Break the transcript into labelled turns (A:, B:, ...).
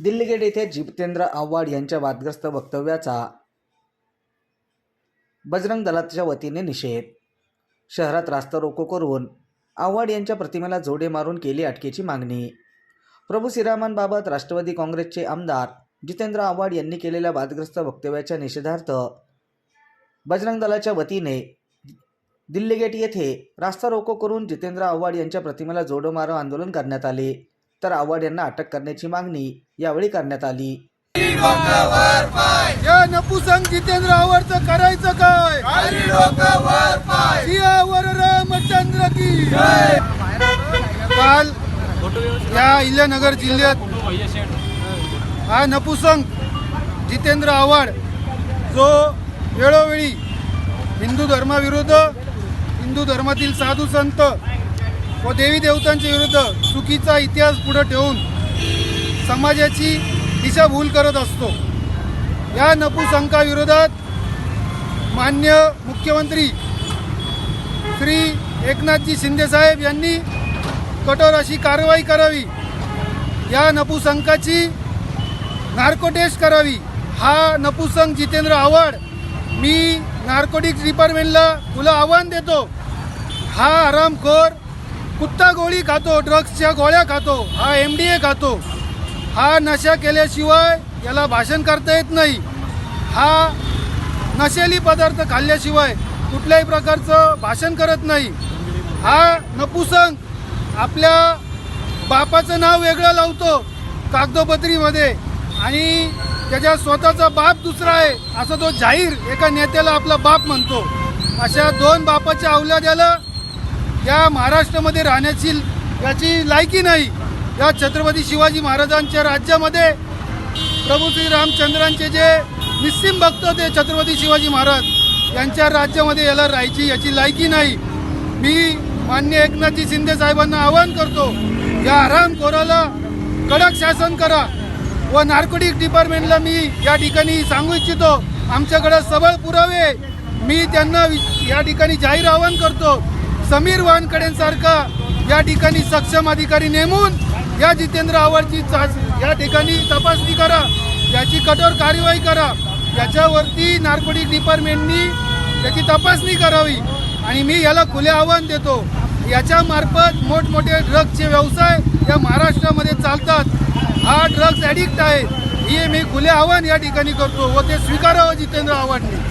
A: दिल्लीगेट येथे जितेंद्र आव्हाड यांच्या वादग्रस्त वक्तव्याचा बजरंग दलाच्या वतीने निषेध. शहरात रास्ता रोको करून आव्हाड यांच्या प्रतिमेला जोडे मारून केली अटकेची मागणी. प्रभू श्रीरामांबाबत राष्ट्रवादी काँग्रेसचे आमदार जितेंद्र आव्हाड यांनी केलेल्या वादग्रस्त वक्तव्याच्या निषेधार्थ बजरंग दलाच्या वतीने दिल्ली गेट येथे रास्ता रोको करून जितेंद्र आव्हाड यांच्या प्रतिमेला जोडमारो आंदोलन करण्यात आले. तर आव्हाड यांना अटक करण्याची मागणी यावेळी करण्यात आली.
B: या नपुसंग जितेंद्र आवडचं करायचं काय? रामचंद्र की. काल या इल्यानगर जिल्ह्यात हा नपुसंग जितेंद्र आव्हाड जो वेळोवेळी हिंदू धर्माविरुद्ध हिंदू धर्मातील साधू संत व देवी देवतांच्या विरुद्ध चुकीचा इतिहास पुढे ठेवून समाजाची दिशाभूल करत असतो. या नपुसंकाविरोधात मान्य मुख्यमंत्री श्री एकनाथजी शिंदेसाहेब यांनी कठोर अशी कारवाई करावी. या नपुसंकाची नार्कोटेस्ट करावी. हा नपुसंक जितेंद्र आव्हाड मी नार्कोटिक्स डिपार्टमेंटला तुला आव्हान देतो. हा आरामखोर कुत्ता गोळी खातो ड्रग्सच्या गोळ्या खातो हा एम डी ए खातो. हा नशा केल्याशिवाय याला भाषण करता येत नाही. हा नशेली पदार्थ खाल्ल्याशिवाय कुठल्याही प्रकारचं भाषण करत नाही. हा नपुसंग आपल्या बापाचं नाव वेगळं लावतो कागदोपत्रीमध्ये आणि त्याच्या स्वतःचा बाप दुसरा आहे असं तो जाहीर एका नेत्याला आपला बाप म्हणतो. अशा दोन बापाच्या अवलाद्याला या महाराष्ट्रामध्ये राहण्याची याची लायकी नाही. या छत्रपती शिवाजी महाराजांच्या राज्यामध्ये प्रभू श्री रामचंद्रांचे जे निस्सिम भक्त होते छत्रपती शिवाजी महाराज यांच्या राज्यामध्ये याला राहायची याची लायकी नाही. मी मान्य एकनाथजी शिंदे साहेबांना आवाहन करतो या आरामखोराला कडक शासन करा व नार्कोटिक डिपार्टमेंटला मी या ठिकाणी सांगू इच्छितो आमच्याकडे सबळ पुरावे. मी त्यांना या ठिकाणी जाहीर आवाहन करतो समीर वानकडेंसारखा या ठिकाणी सक्षम अधिकारी नेमून या जितेंद्र आव्हाडची चाच या ठिकाणी तपासणी करा याची कठोर कार्यवाही करा. याच्यावरती नार्कोटिक डिपार्टमेंटनी याची तपासणी करावी. आणि मी याला खुले आव्हान देतो. याच्या मार्फत मोठमोठे ड्रग्सचे व्यवसाय या महाराष्ट्रामध्ये चालतात. हा ड्रग्स ॲडिक्ट आहे. हे मी खुले आव्हान या ठिकाणी करतो व ते स्वीकारावं जितेंद्र आव्हाडने.